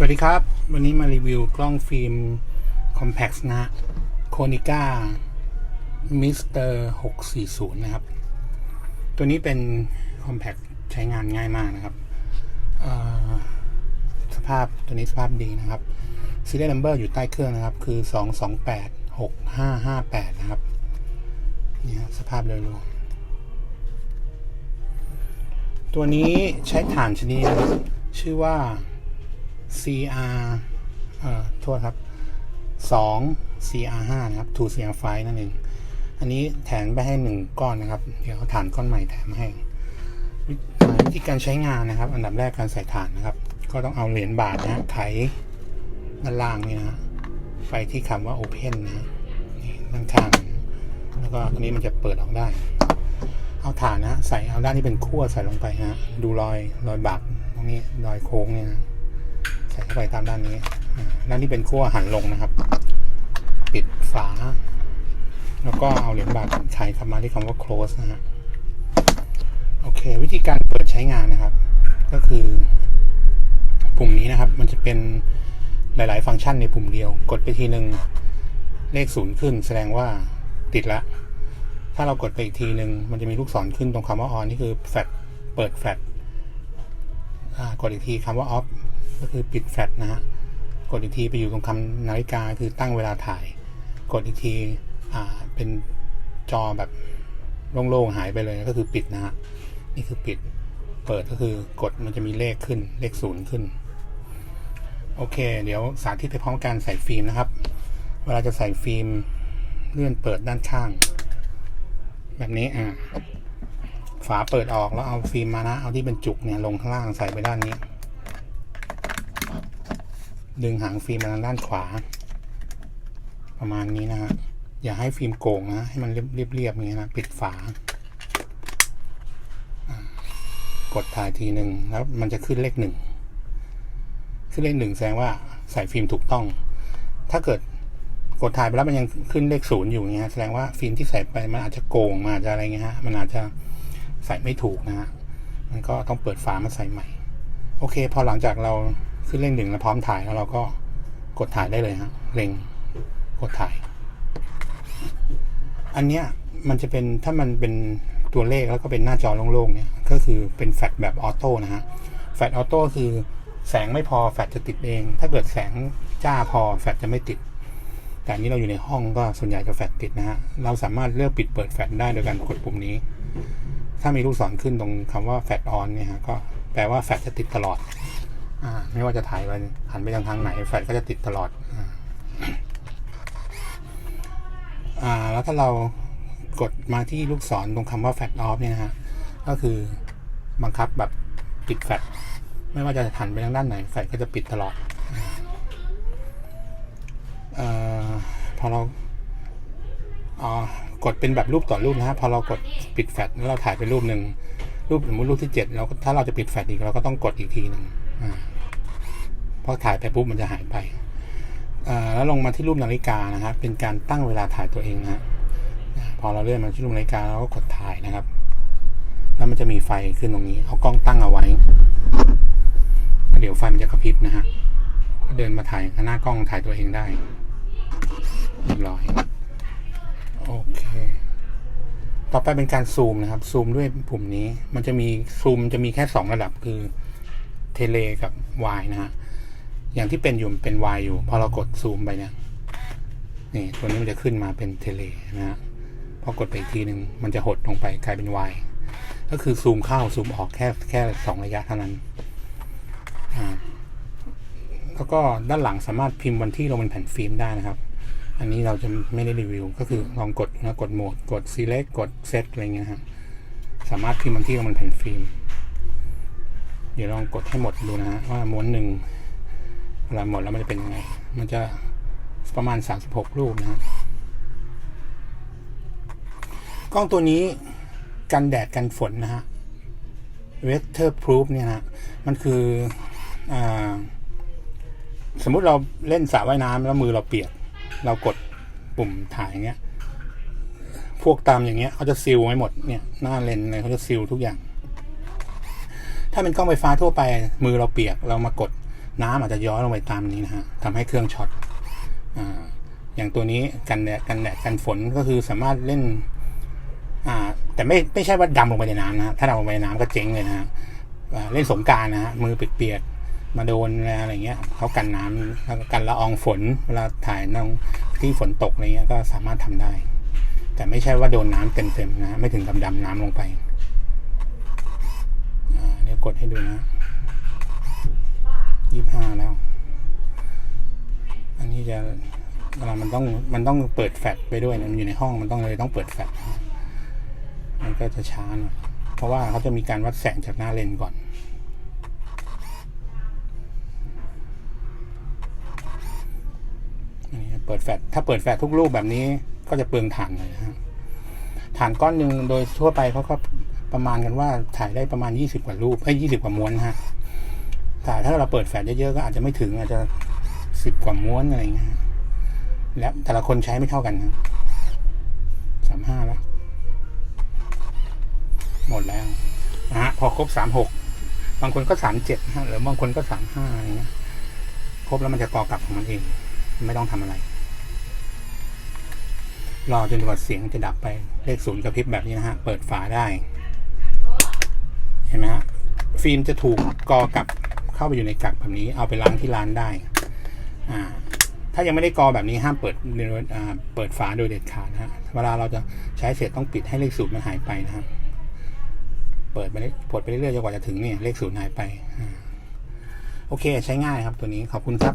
สวัสดีครับ วันนี้มารีวิวกล้องฟิล์ม Compact นะฮะ Konica Mister 640 นะครับ ตัวนี้เป็น Compact ใช้งานง่ายมากนะครับ สภาพตัวนี้สภาพดีนะครับ Serial Number อยู่ใต้เครื่องนะครับ คือ 228 6558 นะครับ นี่ฮะสภาพโดยรวมตัวนี้ใช้ฐานชนิดนะครับชื่อว่า CR เอ่อโทษครับ 2 CR 5 นะครับ2 CR 5 นั่นเอง อันนี้แถมไปให้หนึ่งก้อนนะครับ เดี๋ยวฐานก้อนใหม่แถมให้วิธีการใช้งานนะครับ อันดับแรกการใส่ฐานนะครับ ก็ต้องเอาเหรียญบาทนะไขด้านล่างนี่นะ ไปที่คำว่า Open นะฮะนี่ด้านข้างแล้วก็ตัวนี้มันจะเปิดออกได้ เอาฐานนะฮะใส่เอาด้านที่เป็นขั้วใส่ลงไปนะฮะดูรอยรอยบากตรงนี้รอยโค้งเนี่ยนะ ส่เข้าไปตามด้านนี้ด้านที่เป็นขั้วหันลงนะครับ ปิดฝา แล้วก็เอาเหรียญบาทไขกลับมาที่คำว่า close นะฮะโอเค วิธีการเปิดใช้งานนะครับ ก็คือ ปุ่มนี้นะครับ มันจะเป็นหลาย ๆ ฟังก์ชันในปุ่มเดียว กดไปทีหนึ่งเลขศูนย์ขึ้น แสดงว่าติดละ ถ้าเรากดไปอีกทีหนึ่งมันจะมีลูกศรขึ้นตรงคำว่า on นี่คือแฟลชเปิดแฟลชกดอีกทีคำว่า off ก็คือปิดแฟลชนะฮะกดอีกทีไปอยู่ตรงคำนาฬิกาคือตั้งเวลาถ่าย กดอีกทีอ่าเป็นจอแบบโล่งๆหายไปเลยก็คือปิดนะฮะนี่คือปิดเปิดก็คือกดมันจะมีเลขขึ้นเลขศูนย์ขึ้น โอเค เดี๋ยวสาธิตไปพร้อมกันใส่ฟิล์มนะครับ เวลาจะใส่ฟิล์มเลื่อนเปิดด้านข้าง แบบนี้อ่าฝาเปิดออกแล้วเอาฟิล์มมานะ เอาที่เป็นจุกเนี่ยลงข้างล่างใส่ไปด้านนี้ ดึงหางฟิล์มมาทางด้านขวา ประมาณนี้นะฮะอย่าให้ฟิล์มโก่งนะให้มันเรียบๆอย่างเงี้ยนะปิดฝากดถ่ายทีหนึ่งแล้วมันจะขึ้นเลขหนึ่งขึ้นเลขหนึ่งแสดงว่าใส่ฟิล์มถูกต้อง ถ้าเกิดกดถ่ายไปแล้วมันยังขึ้นเลขศูนย์อยู่อย่างเงี้ยแสดงว่าฟิล์มที่ใส่ไปมันอาจจะโกงมาอาจจะอะไรเงี้ยฮะมันอาจจะใส่ไม่ถูกนะฮะมันก็ต้องเปิดฝามาใส่ใหม่ โอเค พอหลังจากเรา ขึ้นเร่งหนึ่งแล้วพร้อมถ่ายแล้วเราก็กดถ่ายได้เลยฮะเร่งกดถ่าย อันเนี้ยมันจะเป็นถ้ามันเป็นตัวเลขแล้วก็เป็นหน้าจอโล่งๆเนี่ยก็คือเป็นแฟลชแบบออโต้นะฮะแฟลชออโต้คือแสงไม่พอแฟลชจะติดเอง ถ้าเกิดแสงจ้าพอแฟลชจะไม่ติด แต่อันนี้เราอยู่ในห้องก็ส่วนใหญ่จะแฟลชติดนะฮะเราสามารถเลือกปิดเปิดแฟลชได้โดยการกดปุ่มนี้ ถ้ามีลูกศรขึ้นตรงคำว่าแฟลชออนเนี่ยฮะก็แปลว่าแฟลชจะติดตลอด ไม่ว่าจะถ่ายไปหันไปทางทางไหนแฟลชก็จะติดตลอดอ่าแล้วถ้าเรากดมาที่ลูกศรตรงคำว่าแฟลชออฟเนี่ยนะฮะก็คือบังคับแบบปิดแฟลชไม่ว่าจะหันไปทางด้านไหนแฟลชก็จะปิดตลอดออพอเราอ๋อกดเป็นแบบรูปต่อรูปนะฮะพอเรากดปิดแฟลชแล้วเราถ่ายไปรูปหนึ่งรูปสมมติรูปที่เจ็ดเราถ้าเราจะปิดแฟลชอีกเราก็ต้องกดอีกทีหนึ่ง พอถ่ายไปปุ๊บมันจะหายไปแล้วลงมาที่รูปนาฬิกานะครับ เป็นการตั้งเวลาถ่ายตัวเองนะฮะพอเราเลื่อนมาที่รูปนาฬิกาเราก็กดถ่ายนะครับ แล้วมันจะมีไฟขึ้นตรงนี้ เอากล้องตั้งเอาไว้เดี๋ยวไฟมันจะกระพริบนะฮะก็เดินมาถ่ายหน้ากล้องถ่ายตัวเองได้เรียบร้อยโอเค ต่อไปเป็นการซูมนะครับ ซูมด้วยปุ่มนี้ มันจะมีซูมจะมีแค่สองระดับคือ เทเลกับ Y นะฮะอย่างที่เป็นอยู่มันเป็น Y อยู่ พอเรากดซูมไปเนี่ยนี่ตัวนี้มันจะขึ้นมาเป็นเทเลนะฮะพอกดไปอีกทีหนึ่งมันจะหดลงไปกลายเป็น Y ก็คือซูมเข้าซูมออกแค่แค่สองระยะเท่านั้นอ่าแล้วก็ด้านหลังสามารถพิมพ์วันที่ลงเป็นแผ่นฟิล์มได้นะครับ อันนี้เราจะไม่ได้รีวิว ก็คือลองกดนะกดโหมด กด select กด set อะไรเงี้ยฮะสามารถพิมพ์วันที่ลงบนแผ่นฟิล์ม ดี๋ยวลองกดให้หมดดูนะฮะว่าม้วนหนึ่งเวลาหมดแล้วมันจะเป็นยังไง มันจะประมาณ 36 รูปนะฮะกล้องตัวนี้กันแดดกันฝนนะฮะ weatherproof เนี่ยนะมันคืออาสมมุติเราเล่นสระว่ายน้ำแล้วมือเราเปียก เรากดปุ่มถ่ายอย่างเงี้ย พวกตามอย่างเงี้ยเขาจะซีลไว้หมดเนี่ย หน้าเลนส์อะไรเขาจะซีลทุกอย่าง ถ้าเป็นกล้องไฟฟ้าทั่วไปมือเราเปียกเรามากดน้ำอาจจะย้อยลงไปตามนี้นะฮะทำให้เครื่องช็อตออย่างตัวนี้กันแดดกันแดดกันฝนก็คือสามารถเล่น อ่า แต่ไม่ไม่ใช่ว่าดำลงไปในน้ำนะฮะถ้าดำลงไปในน้ำก็เจ๊งเลยนะฮะเล่นสงการนะฮะมือเปียกๆมาโดนอะไรเงี้ยเขากันน้ำแล้วกันละอองฝนเวลาถ่ายน้องที่ฝนตกอะไรเงี้ยก็สามารถทำได้ แต่ไม่ใช่ว่าโดนน้ำเต็มๆนะฮะไม่ถึงกับดำน้ำลงไป กดให้ดูนะยี่ห้าแล้ว อันนี้จะเวลามันต้องมันต้องเปิดแฟลชไปด้วยนะมันอยู่ในห้องมันต้องเลยต้องเปิดแฟลชมันก็จะช้าหน่อยเพราะว่าเขาจะมีการวัดแสงจากหน้าเลนก่อน อันนี้เปิดแฟลชถ้าเปิดแฟลชทุกรูปแบบนี้ก็จะเปลืองถ่านเลยนะฮะถ่านก้อนหนึ่งโดยทั่วไปเขาก็ ประมาณกันว่าถ่ายได้ประมาณยี่สิบกว่ารูปเอ้ยี่สิบกว่าม้วนนะฮะแต่ถ้าเราเปิดแฟลชเยอะๆก็อาจจะไม่ถึงอาจจะสิบกว่าม้วนอะไรเงี้ยและแต่ละคนใช้ไม่เท่ากันนะสามห้าแล้ว หมดแล้วนะฮะพอครบสามหกบางคนก็สามเจ็ดฮะหรือบางคนก็สามห้าอะไรเงี้ยครบแล้วมันจะต่อกลับของมันเอง ไม่ต้องทำอะไรรอจนกว่าเสียงจะดับไปเลขศูนย์กระพริบแบบนี้นะฮะ เปิดฝาได้ เห็นไหมฮะฟิล์มจะถูกกอกลับเข้าไปอยู่ในกักแบบนี้ เอาไปล้างที่ร้านได้อ่าถ้ายังไม่ได้กอแบบนี้ห้ามเปิดเปิดฝาโดยเด็ดขาดนะฮะเวลาเราจะใช้เสร็จต้องปิดให้เลขศูนย์มันหายไปนะครับเปิดไปเรื่อยปลดไปเรื่อยๆจนกว่าจะถึงเนี่ยเลขศูนย์หายไปโอเค ใช้ง่ายครับตัวนี้ขอบคุณครับ